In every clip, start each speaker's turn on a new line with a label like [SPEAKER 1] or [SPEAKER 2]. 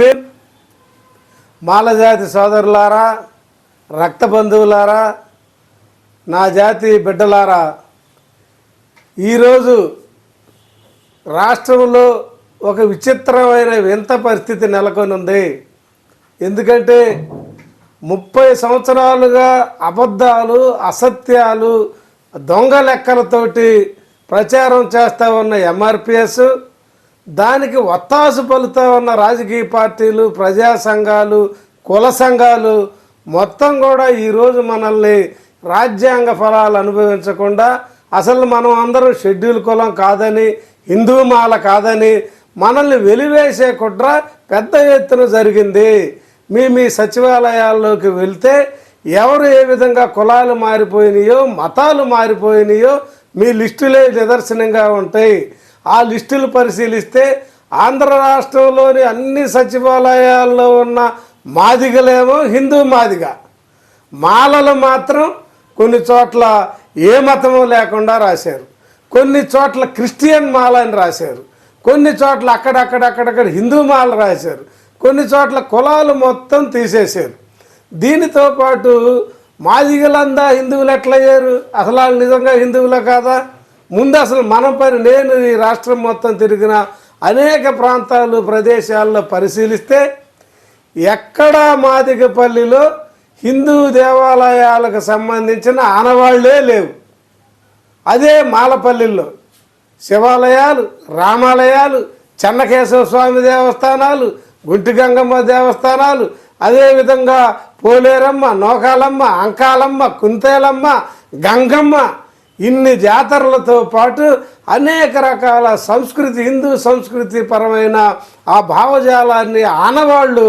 [SPEAKER 1] పేరు మాలజాతి సోదరులారా రక్త బంధువులారా నా జాతి బిడ్డలారా ఈరోజు రాష్ట్రంలో ఒక విచిత్రమైన వింత పరిస్థితి నెలకొని ఉంది ఎందుకంటే ముప్పై సంవత్సరాలుగా అబద్ధాలు అసత్యాలు దొంగ లెక్కలతోటి ప్రచారం చేస్తూ ఉన్న ఎంఆర్పిఎస్ దానికి ఒత్తాసు పలుతా ఉన్న రాజకీయ పార్టీలు ప్రజా సంఘాలు కుల సంఘాలు మొత్తం కూడా ఈరోజు మనల్ని రాజ్యాంగ ఫలాలు అనుభవించకుండా అసలు మనం అందరం షెడ్యూల్ కులం కాదని హిందూ మాల కాదని మనల్ని వెలివేసే కుట్ర పెద్ద ఎత్తున జరిగింది. మీ మీ సచివాలయాల్లోకి వెళ్తే ఎవరు ఏ విధంగా కులాలు మారిపోయినాయో మతాలు మారిపోయినాయో మీ లిస్టులే నిదర్శనంగా ఉంటాయి. ఆ లిస్టులు పరిశీలిస్తే ఆంధ్ర రాష్ట్రంలోని అన్ని సచివాలయాల్లో ఉన్న మాదిగలేమో హిందూ మాదిగ. మాలలు మాత్రం కొన్ని చోట్ల ఏ మతము లేకుండా రాశారు. కొన్ని చోట్ల క్రిస్టియన్ మాల అని రాశారు. కొన్ని చోట్ల అక్కడక్కడక్కడక్కడ హిందూ మాల రాశారు. కొన్ని చోట్ల కులాలు మొత్తం తీసేశారు. దీనితో పాటు మాదిగలందా హిందువులు ఎట్లయ్యారు? అసలు నిజంగా హిందువులే కాదా? ముందు అసలు మన పని నేను ఈ రాష్ట్రం మొత్తం తిరిగిన అనేక ప్రాంతాలు ప్రదేశాల్లో పరిశీలిస్తే ఎక్కడా మాదిగపల్లిలో హిందూ దేవాలయాలకు సంబంధించిన ఆనవాళ్ళే లేవు. అదే మాలపల్లిలో శివాలయాలు రామాలయాలు చెన్నకేశవ స్వామి దేవస్థానాలు గుంటి గంగమ్మ దేవస్థానాలు అదేవిధంగా పోలేరమ్మ నోకాలమ్మ అంకాలమ్మ కుంతేలమ్మ గంగమ్మ ఇన్ని జాతరలతో పాటు అనేక రకాల సంస్కృతి హిందూ సంస్కృతి పరమైన ఆ భావజాలాన్ని ఆనవాళ్ళు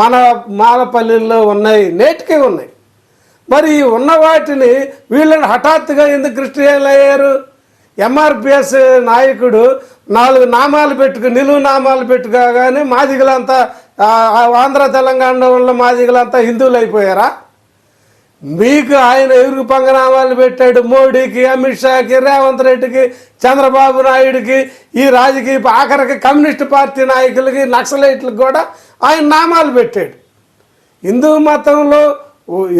[SPEAKER 1] మన మాలపల్లిలో ఉన్నాయి నేటికే ఉన్నాయి. మరి ఈ ఉన్న వాటిని వీళ్ళని హఠాత్తుగా ఎందుకు క్రిస్టియన్లు అయ్యారు? ఎంఆర్పిఎస్ నాయకుడు నాలుగు నామాలు పెట్టుకు నిలువు నామాలు పెట్టుకోగానే మాదిగలంతా ఆంధ్ర తెలంగాణలో మాదిగలంతా హిందువులు అయిపోయారా? మీకు ఆయన ఇరుగు పంగనామాలు పెట్టాడు మోడీకి అమిత్ షాకి రేవంత్ రెడ్డికి చంద్రబాబు నాయుడికి ఈ రాజకీయ ఆఖరికి కమ్యూనిస్ట్ పార్టీ నాయకులకి నక్సలైట్లకు కూడా ఆయన నామాలు పెట్టాడు. హిందూ మతంలో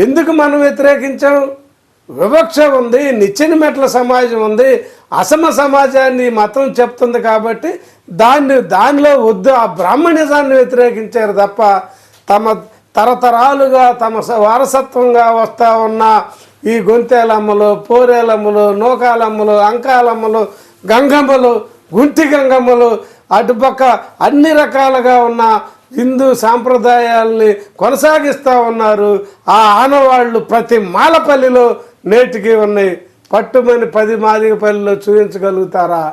[SPEAKER 1] ఎందుకు మనం వ్యతిరేకించాం? వివక్ష ఉంది నిచ్చెన మెట్ల సమాజం ఉంది అసమ సమాజాన్ని మతం చెప్తుంది కాబట్టి దాన్ని దానిలో వద్దు ఆ బ్రాహ్మణిజాన్ని వ్యతిరేకించారు తప్ప తమ తరతరాలుగా తమ స- వారసత్వంగా వస్తూ ఉన్న ఈ గొంతేలమ్మలు పోరేలమ్మలు నూకాలమ్మలు అంకాలమ్మలు గంగమ్మలు గుంటి గంగమ్మలు అటుపక్క అన్ని రకాలుగా ఉన్న హిందూ సాంప్రదాయాల్ని కొనసాగిస్తూ ఉన్నారు. ఆ ఆనవాళ్ళు ప్రతి మాలపల్లిలో నేటికి ఉన్నాయి. పట్టుమని పది మాదిగపల్లిలో చూపించగలుగుతారా?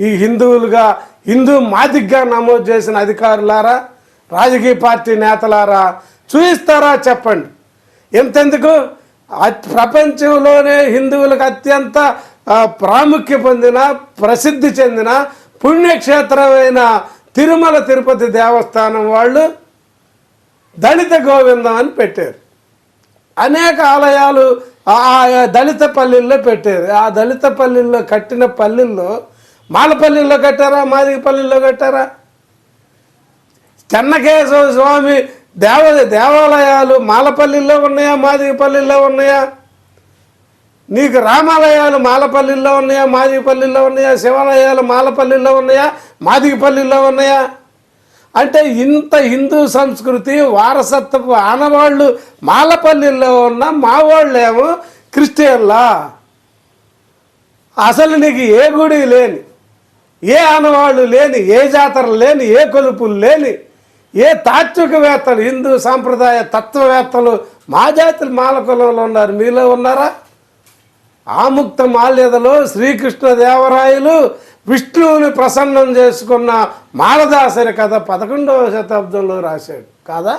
[SPEAKER 1] ఈ హిందువులుగా హిందూ మాదిగ్గా నమోదు చేసిన అధికారులారా? రాజకీయ పార్టీ నేతలారా చూపిస్తారా చెప్పండి. ఎంతెందుకు? ప్రపంచంలోనే హిందువులకు అత్యంత ప్రాముఖ్య పొందిన ప్రసిద్ధి చెందిన పుణ్యక్షేత్రమైన తిరుమల తిరుపతి దేవస్థానం వాళ్ళు దళిత గోవిందం అని పెట్టారు. అనేక ఆలయాలు ఆ దళిత పల్లెల్లో పెట్టారు. ఆ దళిత పల్లెల్లో కట్టిన పల్లెల్లో మాలపల్లిలో కట్టారా మాదిగపల్లిలో పల్లెల్లో కట్టారా? చెన్నకేశవ స్వామి దేవ దేవాలయాలు మాలపల్లిలో ఉన్నాయా మాదిగపల్లిలో ఉన్నాయా? నీకు రామాలయాలు మాలపల్లిలో ఉన్నాయా మాదిగపల్లిలో ఉన్నాయా శివాలయాలు మాలపల్లిలో ఉన్నాయా మాదిగపల్లిలో ఉన్నాయా? అంటే ఇంత హిందూ సంస్కృతి వారసత్వపు ఆనవాళ్ళు మాలపల్లిలో ఉన్న మా వాళ్ళేమో క్రిస్టియన్లా. అసలు నీకు ఏ గుడి లేని ఏ ఆనవాళ్ళు లేని ఏ జాతరలు లేని ఏ కొలుపులు లేని ఏ తాత్వికవేత్తలు హిందూ సాంప్రదాయ తత్వవేత్తలు మా జాతులు మాల కులంలో ఉన్నారు మీలో ఉన్నారా? ఆముక్త మాల్యదలో శ్రీకృష్ణ దేవరాయలు విష్ణువుని ప్రసన్నం చేసుకున్న మాలదాసరి కథ పదకొండవ శతాబ్దంలో రాశాడు కాదా?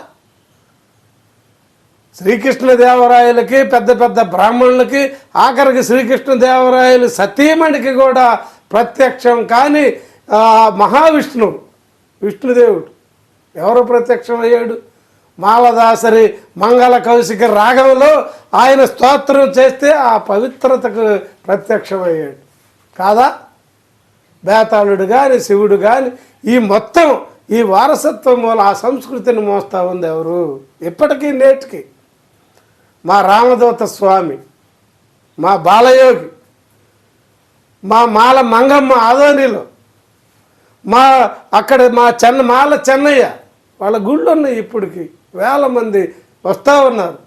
[SPEAKER 1] శ్రీకృష్ణ దేవరాయలకి పెద్ద పెద్ద బ్రాహ్మణులకి ఆఖరికి శ్రీకృష్ణ దేవరాయలు సతీమణికి కూడా ప్రత్యక్షం కానీ మహావిష్ణువు విష్ణుదేవుడు. ఎవరు ప్రత్యక్షమయ్యాడు? మాలదాసరి మంగళ కౌశిక రాగంలో ఆయన స్తోత్రం చేస్తే ఆ పవిత్రతకు ప్రత్యక్షమయ్యాడు. కాదా? బేతాళుడు కానీ శివుడు కానీ ఈ మొత్తం ఈ వారసత్వం మూల ఆ సంస్కృతిని మోస్తూ ఉంది ఎవరు? ఇప్పటికీ నేటికి. మా రామదూత స్వామి మా బాలయోగి మా మాల మంగమ్మ ఆదోనిలో మా అక్కడ మా చెన్న మాల చెన్నయ్య వాళ్ళ గుళ్ళు ఉన్నాయి ఇప్పటికి. వేల మంది వస్తూ ఉన్నారు.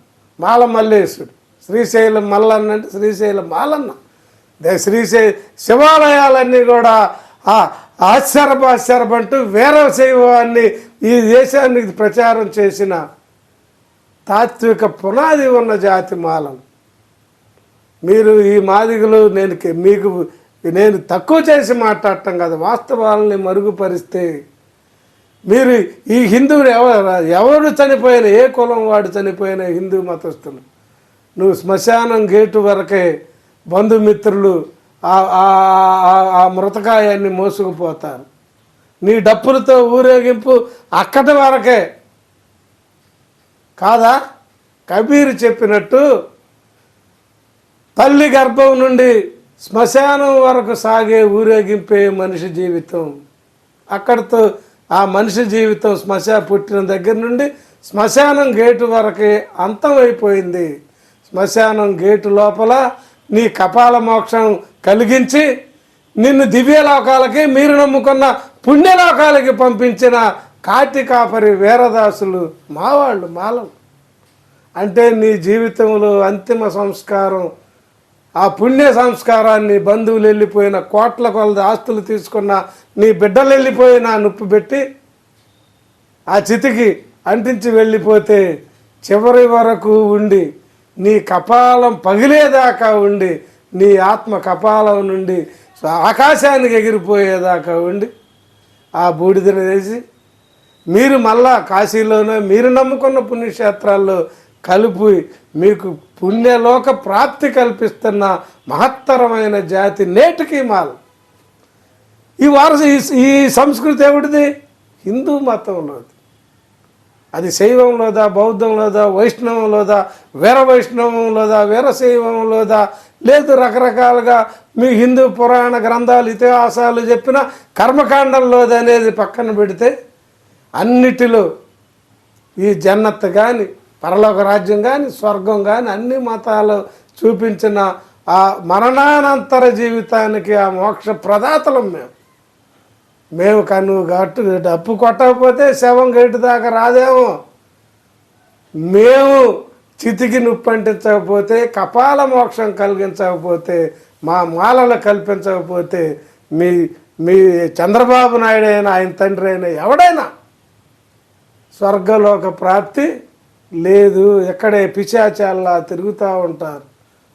[SPEAKER 1] మాల మల్లేశుడు శ్రీశైలం మల్లన్న అంటే శ్రీశైలం మాలన్న. దే శివాలయాలన్నీ కూడా ఆ ఆశ్చర్యం అంటూ వేరే శైవాన్ని ఈ దేశానికి ప్రచారం చేసిన తాత్విక పునాది ఉన్న జాతి మాలం. మీరు ఈ మాదిగలు నేను మీకు నేను తక్కువ చేసి మాట్లాడటం కాదు వాస్తవాలని మరుగుపరిస్తే మీరు ఈ హిందువులు ఎవరు? ఎవరు చనిపోయిన ఏ కులం వాడు చనిపోయిన హిందూ మతస్థులు. నువ్వు శ్మశానం గేటు వరకే బంధుమిత్రులు ఆ- మృతకాయాన్ని మోసుకుపోతారు. నీ డప్పులతో ఊరేగింపు అక్కడి వరకే. కాదా? కబీర్ చెప్పినట్టు తల్లి గర్భం నుండి శ్మశానం వరకు సాగే ఊరేగింపే మనిషి జీవితం. అక్కడితో ఆ మనిషి జీవితం శ్మశా పుట్టిన దగ్గర నుండి శ్మశానం గేటు వరకే అంతమైపోయింది శ్మశానం గేటు లోపల నీ కపాల మోక్షం కలిగించి నిన్ను దివ్యలోకాలకి మీరు నమ్ముకున్న పుణ్యలోకాలకి పంపించిన కాటి కాపరి వీరదాసులు మావాళ్ళు మాలం. అంటే నీ జీవితంలో అంతిమ సంస్కారం ఆ పుణ్య సంస్కారాన్ని బంధువులు వెళ్ళిపోయిన కోట్ల కొలది ఆస్తులు తీసుకున్న నీ బిడ్డలు వెళ్ళిపోయిన నొప్పి పెట్టి ఆ చితికి అంటించి వెళ్ళిపోతే చివరి వరకు ఉండి నీ కపాలం పగిలేదాకా ఉండి నీ ఆత్మ కపాలం నుండి ఆకాశానికి ఎగిరిపోయేదాకా ఉండి ఆ బూడిదను వేసి మీరు మళ్ళా కాశీలోనే మీరు నమ్ముకున్న పుణ్యక్షేత్రాల్లో కలిపి మీకు పుణ్యలోక ప్రాప్తి కల్పిస్తున్న మహత్తరమైన జాతి నేటికి మాల్ ఈ వారసు ఈ- సంస్కృతి ఏమిటిది? హిందూ మతంలోది. అది శైవంలోదా బౌద్ధంలోదా వైష్ణవంలోదా వీర వైష్ణవంలోదా వీరశైవంలోదా లేదు రకరకాలుగా మీ హిందూ పురాణ గ్రంథాలు ఇతిహాసాలు చెప్పిన కర్మకాండంలోది అనేది పక్కన పెడితే అన్నిటిలో ఈ జన్నత్ కానీ పరలోక రాజ్యం కానీ స్వర్గం కానీ అన్ని మతాలు చూపించిన ఆ మరణానంతర జీవితానికి ఆ మోక్ష ప్రదాతలం మేము. మేము కను గట్టు డప్పు కొట్టకపోతే శవం గేటు దాకా రాదేమో. మేము చితికి నొప్పి అంటించకపోతే కపాల మోక్షం కలిగించకపోతే మా మాలలు కల్పించకపోతే మీ మీ చంద్రబాబు నాయుడు అయినా ఆయన తండ్రి అయినా ఎవడైనా స్వర్గలోక ప్రాప్తి లేదు ఎక్కడే పిచాచాల్లా తిరుగుతూ ఉంటారు.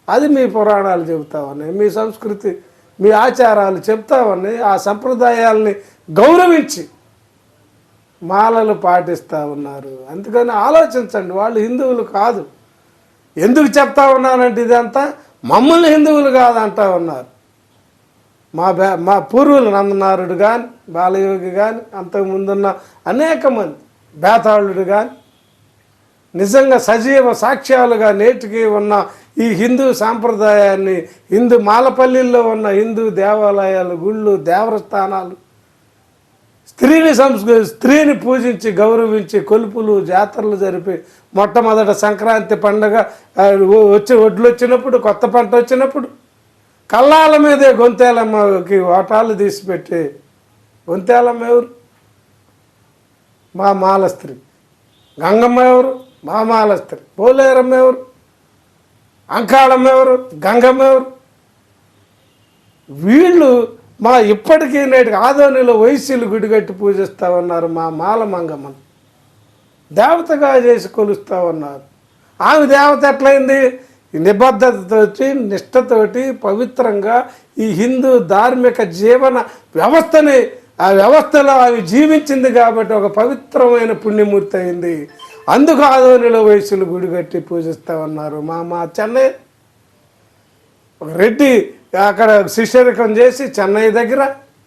[SPEAKER 1] అది మీ పురాణాలు చెబుతా ఉన్నాయి. మీ సంస్కృతి మీ ఆచారాలు చెప్తా ఉన్నాయి. ఆ సంప్రదాయాల్ని గౌరవించి మాలలు పాటిస్తూ ఉన్నారు. అందుకని ఆలోచించండి వాళ్ళు హిందువులు కాదు. ఎందుకు చెప్తా ఉన్నానంటే ఇదంతా? మమ్మల్ని హిందువులు కాదంటా ఉన్నారు. మా బే మా పూర్వులు నందనారుడు కానీ బాలయోగి కానీ అంతకుముందున్న అనేక మంది బేతాళుడు కానీ నిజంగా సజీవ సాక్ష్యాలుగా నేటికి ఉన్న ఈ హిందూ సాంప్రదాయాన్ని హిందూ మాలపల్లిల్లో ఉన్న హిందూ దేవాలయాలు గుళ్ళు దేవస్థానాలు స్త్రీని సంస్కృ స్త్రీని పూజించి గౌరవించి కొలుపులు జాతరలు జరిపి మొట్టమొదట సంక్రాంతి పండగ వచ్చి ఒడ్లు వచ్చినప్పుడు కొత్త పంట వచ్చినప్పుడు కల్లాల మీదే గొంతేలమ్మకి ఓటాలు తీసిపెట్టి గొంతేలమ్మ ఎవరు? మా మాల స్త్రీ. గంగమ్మ ఎవరు? మా మాల పోలేరమ్మ ఎవరు? అంకాళమ్మ ఎవరు? గంగమ్మ ఎవరు? వీళ్ళు మా ఇప్పటికీ నేటికి ఆదోనిలో వయస్సులు గుడిగట్టి పూజిస్తా ఉన్నారు మా మాల మంగమ్మను దేవతగా చేసి కొలుస్తూ ఉన్నారు ఆమె దేవత ఎట్లయింది? నిబద్ధతతోటి నిష్ఠతోటి పవిత్రంగా ఈ హిందూ ధార్మిక జీవన వ్యవస్థని ఆ వ్యవస్థలో ఆమె జీవించింది కాబట్టి ఒక పవిత్రమైన పుణ్యమూర్తి అయింది. అందుకు ఆదోనిలో వయసులు గుడి కట్టి పూజిస్తూ ఉన్నారు మా మా చెన్నై ఒక రెడ్డి అక్కడ శిష్యరికం చేసి చెన్నై దగ్గర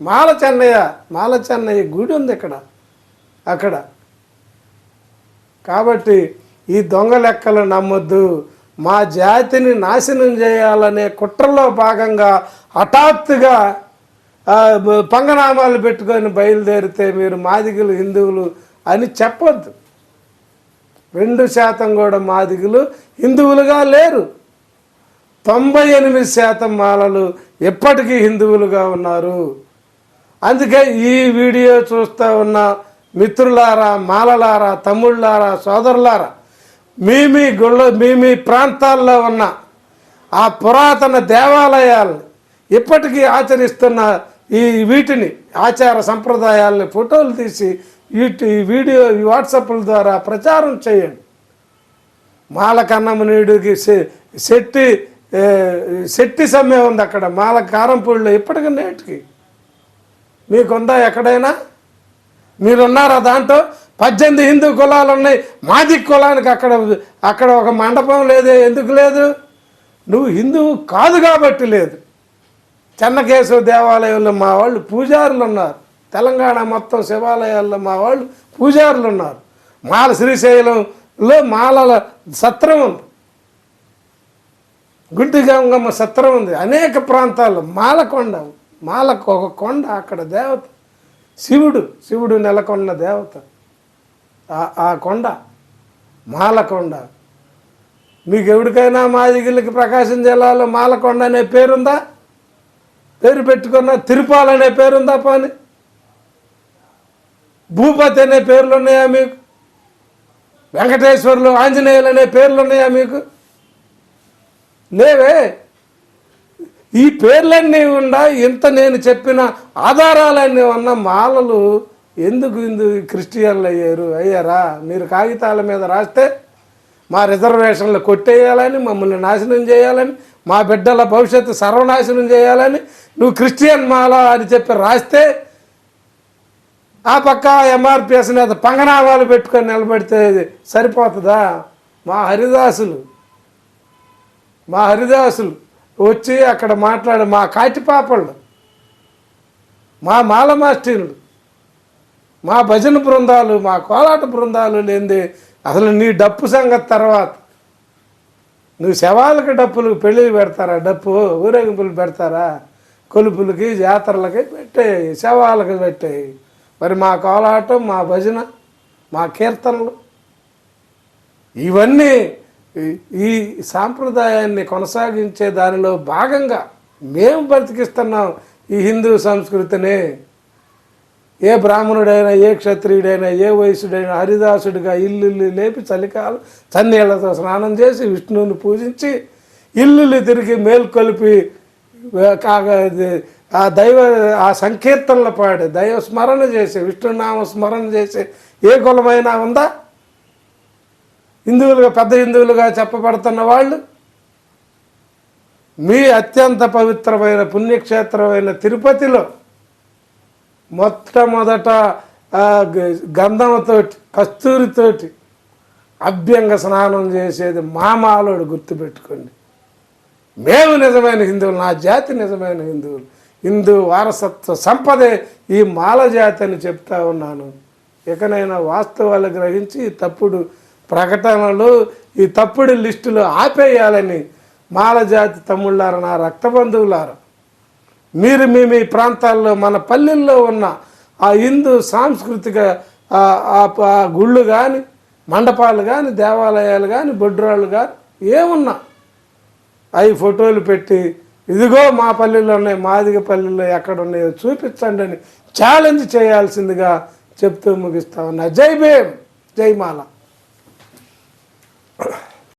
[SPEAKER 1] మాల చెన్నయ్య మాల చెన్నయ్య గుడి ఉంది ఇక్కడ అక్కడ. కాబట్టి ఈ దొంగ లెక్కలు నమ్మొద్దు. మా జాతిని నాశనం చేయాలనే కుట్రలో భాగంగా హఠాత్తుగా పంగనామాలు పెట్టుకొని బయలుదేరితే మీరు మాదిగులు హిందువులు అని చెప్పొద్దు. రెండు శాతం కూడా మాదిగులు హిందువులుగా లేరు. తొంభై ఎనిమిది శాతం మాలలు ఎప్పటికీ హిందువులుగా ఉన్నారు. అందుకే ఈ వీడియో చూస్తూ ఉన్న మిత్రులారా మాలలారా తమ్ముళ్ళారా సోదరులారా మీ మీ గుళ్ళ మీ మీ ప్రాంతాల్లో ఉన్న ఆ పురాతన దేవాలయాల్ని ఇప్పటికీ ఆచరిస్తున్న ఈ వీటిని ఆచార సంప్రదాయాలని ఫోటోలు తీసి ఈ వీడియో ఈ వాట్సాప్ల ద్వారా ప్రచారం చేయండి. మాల శెట్టి శెట్టి సమ్మె ఉంది అక్కడ మాల కారంపూడిలో ఇప్పటికీ నేటికి. మీకుందా ఎక్కడైనా? మీరున్నారా దాంట్లో? పద్దెనిమిది హిందూ కులాలు ఉన్నాయి. మాది కులానికి అక్కడ అక్కడ ఒక మండపం లేదే ఎందుకు లేదు? నువ్వు హిందువు కాదు కాబట్టి లేదు. చెన్నకేశవ దేవాలయంలో మా వాళ్ళు పూజారులు ఉన్నారు తెలంగాణ మొత్తం శివాలయాల్లో మా వాళ్ళు పూజారులు ఉన్నారు. మాల శ్రీశైలంలో మాలల సత్రం ఉంది. గుంటిగంగమ్మ సత్రం ఉంది. అనేక ప్రాంతాల్లో మాలకొండ మాలకు ఒక కొండ అక్కడ దేవత. శివుడు శివుడు నెలకొన్న దేవత. ఆ- కొండ మాలకొండ మీకు ఎవరికైనా మాదిగిళ్ళకి ప్రకాశం జిల్లాలో మాలకొండ అనే పేరుందా? పేరు పెట్టుకున్న తిరుపాలనే పేరుందా పోని? భూపతి అనే పేర్లు ఉన్నాయా మీకు? వెంకటేశ్వర్లు ఆంజనేయులు అనే పేర్లు ఉన్నాయా మీకు? లేవే. ఈ పేర్లన్నీ ఉండా ఇంత నేను చెప్పిన ఆధారాలన్నీ ఉన్న మాలలు ఎందుకు ఇందు క్రిస్టియన్లు అయ్యారు? అయ్యారా? మీరు కాగితాల మీద రాస్తే మా రిజర్వేషన్లు కొట్టేయాలని మమ్మల్ని నాశనం చేయాలని మా బిడ్డల భవిష్యత్తు సర్వనాశనం చేయాలని నువ్వు క్రిస్టియన్ మాల అని చెప్పి రాస్తే ఆ పక్క ఎంఆర్పిఎస్ నేత పంగనామాలు పెట్టుకొని నిలబెడితే సరిపోతుందా? మా హరిదాసులు మా హరిదాసులు వచ్చి అక్కడ మాట్లాడే మా కాటిపాపళ్ళు మా మాల మాస్టర్లు మా భజన బృందాలు మా కోలాట బృందాలు లేనిది అసలు నీ డప్పు సంగతి తర్వాత. నువ్వు శవాలకి డప్పులు పెళ్ళి పెడతారా? డప్పు ఊరేగింపులు పెడతారా? కొలుపులకి జాతరలకి పెట్టేయి శవాలకి పెట్టేయి. మరి మా కోలాటం మా భజన మా కీర్తనలు ఇవన్నీ ఈ- సాంప్రదాయాన్ని కొనసాగించే దానిలో భాగంగా మేము బ్రతికిస్తున్నాం ఈ హిందూ సంస్కృతిని. ఏ బ్రాహ్మణుడైనా ఏ క్షత్రియుడైనా ఏ వయసుడైనా హరిదాసుడిగా ఇల్లు లేపి చలికాలం చన్నీళ్ళతో స్నానం చేసి విష్ణువుని పూజించి ఇల్లులు తిరిగి మేల్కొలిపి కాగా ఆ దైవ ఆ సంకీర్తనలు పాడి దైవ స్మరణ చేసే విష్ణునామ స్మరణ చేసే ఏ కులమైనా ఉందా? హిందువులుగా పెద్ద హిందువులుగా చెప్పబడుతున్న వాళ్ళు మీ అత్యంత పవిత్రమైన పుణ్యక్షేత్రమైన తిరుపతిలో మొట్టమొదట గంధంతోటి కస్తూరితోటి అభ్యంగ స్నానం చేసేది మామాలోడు గుర్తుపెట్టుకోండి. మేము నిజమైన హిందువులు నా జాతి నిజమైన హిందువులు. హిందూ వారసత్వ సంపదే ఈ మాల జాతి అని చెప్తా ఉన్నాను. ఇకనైనా వాస్తవాలు గ్రహించి తప్పుడు ప్రకటనలు ఈ తప్పుడు లిస్టులు ఆపేయాలని మాల జాతి నా రక్త బంధువులారు మీరు మీ మీ ప్రాంతాల్లో మన పల్లెల్లో ఉన్న ఆ హిందూ సాంస్కృతిక ఆ- గుళ్ళు కానీ మండపాలు కానీ దేవాలయాలు కానీ బొడ్రాళ్ళు కానీ ఏమున్నా? అవి ఫోటోలు పెట్టి ఇదిగో మా పల్లెల్లో ఉన్నాయి మాదిగ పల్లెల్లో ఎక్కడ ఉన్నాయో చూపించండి అని ఛాలెంజ్ చేయాల్సిందిగా చెప్తూ ముగిస్తా ఉన్నా. జై భీమ్ జై మాల.